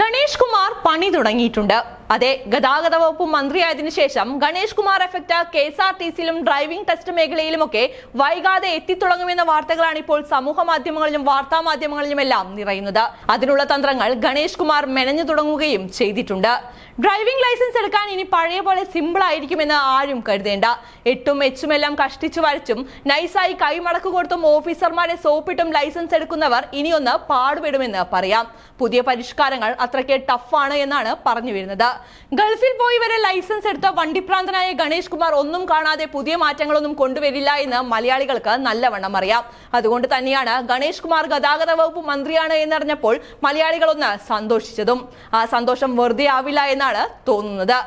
ഗണേഷ് കുമാർ പണി തുടങ്ങിയിട്ടുണ്ട്. അതെ ഗതാഗത വകുപ്പ് മന്ത്രിയായതിനു ശേഷം Ganesh Kumar effect K S R T സിയിലും driving test മേഖലയിലുമൊക്കെ വൈകാതെ എത്തിത്തുടങ്ങുമെന്ന വാർത്തകളാണ് ഇപ്പോൾ സമൂഹ മാധ്യമങ്ങളിലും വാർത്താ മാധ്യമങ്ങളിലും എല്ലാം നിറയുന്നത്. അതിനുള്ള തന്ത്രങ്ങൾ ഗണേഷ് കുമാർ മെനഞ്ഞു തുടങ്ങുകയും ചെയ്തിട്ടുണ്ട്. ഡ്രൈവിംഗ് ലൈസൻസ് എടുക്കാൻ ഇനി പഴയ പോലെ സിമ്പിൾ ആയിരിക്കുമെന്ന് ആരും കരുതേണ്ട. എട്ടും എച്ചും എല്ലാം കഷ്ടിച്ചു വരച്ചും നൈസായി കൈമടക്ക് കൊടുത്തും ഓഫീസർമാരെ സോപ്പിട്ടും ലൈസൻസ് എടുക്കുന്നവർ ഇനിയൊന്ന് പാടുപെടുമെന്ന് പറയാം. പുതിയ പരിഷ്കാരങ്ങൾ അത്രയ്ക്ക് ടഫാണ് എന്നാണ് പറഞ്ഞു വരുന്നത്. ഗൾഫിൽ പോയി വരെ ലൈസൻസ് എടുത്ത വണ്ടിപ്രാന്തനായ ഗണേഷ് കുമാർ ഒന്നും കാണാതെ പുതിയ മാറ്റങ്ങളൊന്നും കൊണ്ടുവരില്ല എന്ന് മലയാളികൾക്ക് നല്ലവണ്ണം അറിയാം. അതുകൊണ്ട് തന്നെയാണ് ഗണേഷ് കുമാർ ഗതാഗത വകുപ്പ് മന്ത്രിയാണ് എന്നറിഞ്ഞപ്പോൾ മലയാളികളൊന്ന് സന്തോഷിച്ചതും. ആ സന്തോഷം വെറുതെ ആവില്ല എന്നാണ് തോന്നുന്നത്.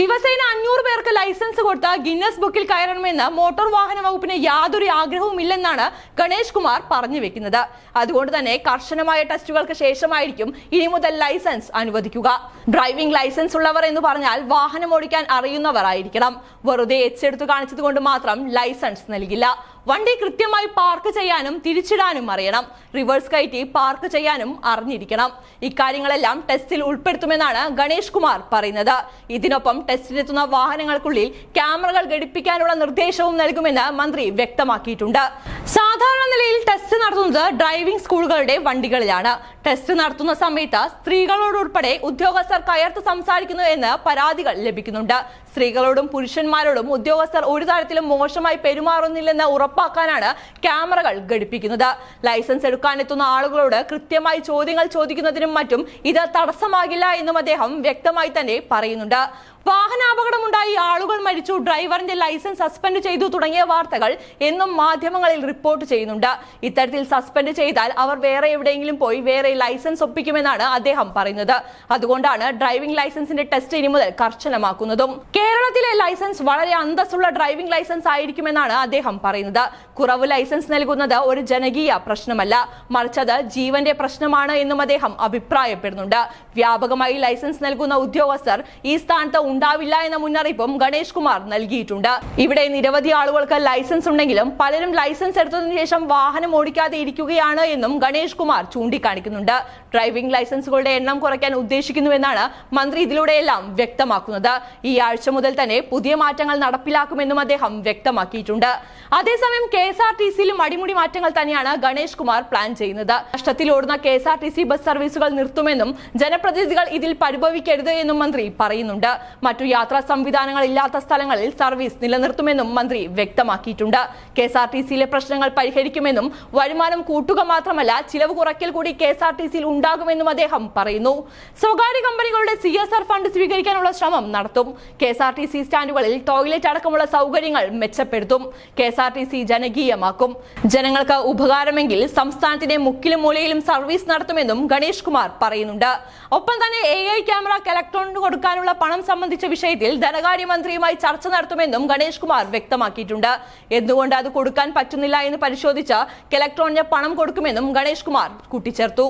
ദിവസേന അഞ്ഞൂറ് പേർക്ക് ലൈസൻസ് കൊടുത്ത ഗിന്നസ് ബുക്കിൽ കയറണമെന്ന് മോട്ടോർ വാഹന വകുപ്പിന് യാതൊരു ആഗ്രഹവും ഇല്ലെന്നാണ് ഗണേഷ് കുമാർ പറഞ്ഞു വെക്കുന്നത്. അതുകൊണ്ട് തന്നെ കർശനമായ ടെസ്റ്റുകൾക്ക് ശേഷമായിരിക്കും ഇനി മുതൽ ലൈസൻസ് അനുവദിക്കുക. ഡ്രൈവിംഗ് ലൈസൻസ് ഉള്ളവർ എന്ന് പറഞ്ഞാൽ വാഹനം ഓടിക്കാൻ അറിയുന്നവർ ആയിരിക്കണം. വെറുതെ എച്ചെടുത്തു കാണിച്ചത് കൊണ്ട് മാത്രം ലൈസൻസ് നൽകില്ല. വണ്ടി കൃത്യമായി പാർക്ക് ചെയ്യാനും തിരിച്ചിടാനും അറിയണം. റിവേഴ്സ് കയറ്റി പാർക്ക് ചെയ്യാനും അറിഞ്ഞിരിക്കണം. ഇക്കാര്യങ്ങളെല്ലാം ടെസ്റ്റിൽ ഉൾപ്പെടുത്തുമെന്നാണ് ഗണേഷ് കുമാർ പറയുന്നത്. ഇതിനൊപ്പം ടെസ്റ്റിലെത്തുന്ന വാഹനങ്ങൾക്കുള്ളിൽ ക്യാമറകൾ ഘടിപ്പിക്കാനുള്ള നിർദ്ദേശവും നൽകുമെന്ന് മന്ത്രി വ്യക്തമാക്കിയിട്ടുണ്ട്. സാധാരണ നടത്തുന്നത് ഡ്രൈവിംഗ് സ്കൂളുകളുടെ വണ്ടികളിലാണ്. ടെസ്റ്റ് നടത്തുന്ന സമയത്ത് സ്ത്രീകളോടുൾപ്പെടെ ഉദ്യോഗസ്ഥർ കയർത്ത് സംസാരിക്കുന്നു എന്ന് പരാതികൾ ലഭിക്കുന്നുണ്ട്. സ്ത്രീകളോടും പുരുഷന്മാരോടും ഉദ്യോഗസ്ഥർ ഒരു തരത്തിലും മോശമായി പെരുമാറുന്നില്ലെന്ന് ഉറപ്പാക്കാനാണ് ക്യാമറകൾ ഘടിപ്പിക്കുന്നത്. ലൈസൻസ് എടുക്കാനെത്തുന്ന ആളുകളോട് കൃത്യമായി ചോദ്യങ്ങൾ ചോദിക്കുന്നതിനും മറ്റും ഇത് തടസ്സമാകില്ല എന്നും അദ്ദേഹം വ്യക്തമായി തന്നെ പറയുന്നുണ്ട്. വാഹനാപകടമുണ്ടായി. ആളുകൾ മരിച്ചു. ഡ്രൈവറിന്റെ ലൈസൻസ് സസ്പെൻഡ് ചെയ്തു തുടങ്ങിയ വാർത്തകൾ എന്നും മാധ്യമങ്ങളിൽ റിപ്പോർട്ട് ചെയ്യുന്നുണ്ട്. ഇത്തരത്തിൽ സസ്പെൻഡ് ചെയ്താൽ അവർ വേറെ എവിടെയെങ്കിലും പോയി വേറെ ലൈസൻസ് ഒപ്പിക്കുമെന്നാണ് അദ്ദേഹം പറയുന്നത്. അതുകൊണ്ടാണ് ഡ്രൈവിംഗ് ലൈസൻസിന്റെ ടെസ്റ്റ് ഇനി മുതൽ കർശനമാക്കുന്നതും. കേരളത്തിലെ ലൈസൻസ് വളരെ അന്തസ്സുള്ള ഡ്രൈവിംഗ് ലൈസൻസ് ആയിരിക്കുമെന്നാണ് അദ്ദേഹം പറയുന്നത്. കുറവ് ലൈസൻസ് നൽകുന്നത് ഒരു ജനകീയ പ്രശ്നമല്ല. മറിച്ച് അത് ജീവന്റെ പ്രശ്നമാണ് എന്നും അദ്ദേഹം അഭിപ്രായപ്പെടുന്നുണ്ട്. വ്യാപകമായി ലൈസൻസ് നൽകുന്ന ഉദ്യോഗസ്ഥർ ഈ സ്ഥാനത്ത് ഉണ്ടാവില്ല എന്ന മുന്നറിയിപ്പും ഗണേഷ് കുമാർ നൽകിയിട്ടുണ്ട്. ഇവിടെ നിരവധി ആളുകൾക്ക് ലൈസൻസ് ഉണ്ടെങ്കിലും പലരും ലൈസൻസ് എടുത്തതിനു ശേഷം വാഹനം ഓടിക്കാതെ ഇരിക്കുകയാണ് എന്നും ഗണേഷ് കുമാർ ചൂണ്ടിക്കാണിക്കുന്നുണ്ട്. ഡ്രൈവിംഗ് ലൈസൻസുകളുടെ എണ്ണം കുറയ്ക്കാൻ ഉദ്ദേശിക്കുന്നുവെന്നാണ് മന്ത്രി ഇതിലൂടെയെല്ലാം വ്യക്തമാക്കുന്നത്. ഈ ആഴ്ച മുതൽ തന്നെ പുതിയ മാറ്റങ്ങൾ നടപ്പിലാക്കുമെന്നും അദ്ദേഹം വ്യക്തമാക്കിയിട്ടുണ്ട്. അതേസമയം കെ എസ് ആർ ടി സിയിലും അടിമുടി മാറ്റങ്ങൾ തന്നെയാണ് ഗണേഷ് കുമാർ പ്ലാൻ ചെയ്യുന്നത്. നഷ്ടത്തിൽ ഓടുന്ന K S R T C bus സർവീസുകൾ നിർത്തുമെന്നും ജനപ്രതിനിധികൾ ഇതിൽ പരിഭവിക്കരുത് എന്നും മന്ത്രി പറയുന്നുണ്ട്. മറ്റു യാത്രാ സംവിധാനങ്ങൾ ഇല്ലാത്ത സ്ഥലങ്ങളിൽ സർവീസ് നിലനിർത്തുമെന്നും മന്ത്രി വ്യക്തമാക്കിയിട്ടുണ്ട്. കെ എസ് ആർ ടി സിയിലെ പ്രശ്നങ്ങൾ പരിഹരിക്കുമെന്നും വരുമാനം കൂട്ടുക മാത്രമല്ല ചിലവ് കുറയ്ക്കൽ കൂടി കെ എസ് ആർ ടി സിയിൽ ഉണ്ടാകുമെന്നും അദ്ദേഹം പറയുന്നു. സ്വകാര്യ കമ്പനികളുടെ സി എസ് ആർ ഫണ്ട് സ്വീകരിക്കാനുള്ള ശ്രമം നടത്തും. K S R T C സ്റ്റാൻഡുകളിൽ toilet അടക്കമുള്ള സൗകര്യങ്ങൾ മെച്ചപ്പെടുത്തും. K S R T C ജനകീയമാക്കും. ജനങ്ങൾക്ക് ഉപകാരമെങ്കിൽ സംസ്ഥാനത്തിന്റെ മുക്കിലും മൂലയിലും സർവീസ് നടത്തുമെന്നും ഗണേഷ് കുമാർ പറയുന്നുണ്ട്. ഒപ്പം തന്നെ എ ഐ ക്യാമറ കലക്ടറിന് കൊടുക്കാനുള്ള പണം സംബന്ധിച്ച വിഷയത്തിൽ ധനകാര്യമന്ത്രിയുമായി ചർച്ച നടത്തുമെന്നും ഗണേഷ് കുമാർ വ്യക്തമാക്കിയിട്ടുണ്ട്. എന്തുകൊണ്ട് അത് കൊടുക്കാൻ പറ്റുന്നില്ല എന്ന് പരിശോധിച്ച് കലക്ടറിന് പണം കൊടുക്കുമെന്നും ഗണേഷ് കുമാർ കൂട്ടിച്ചേർത്തു.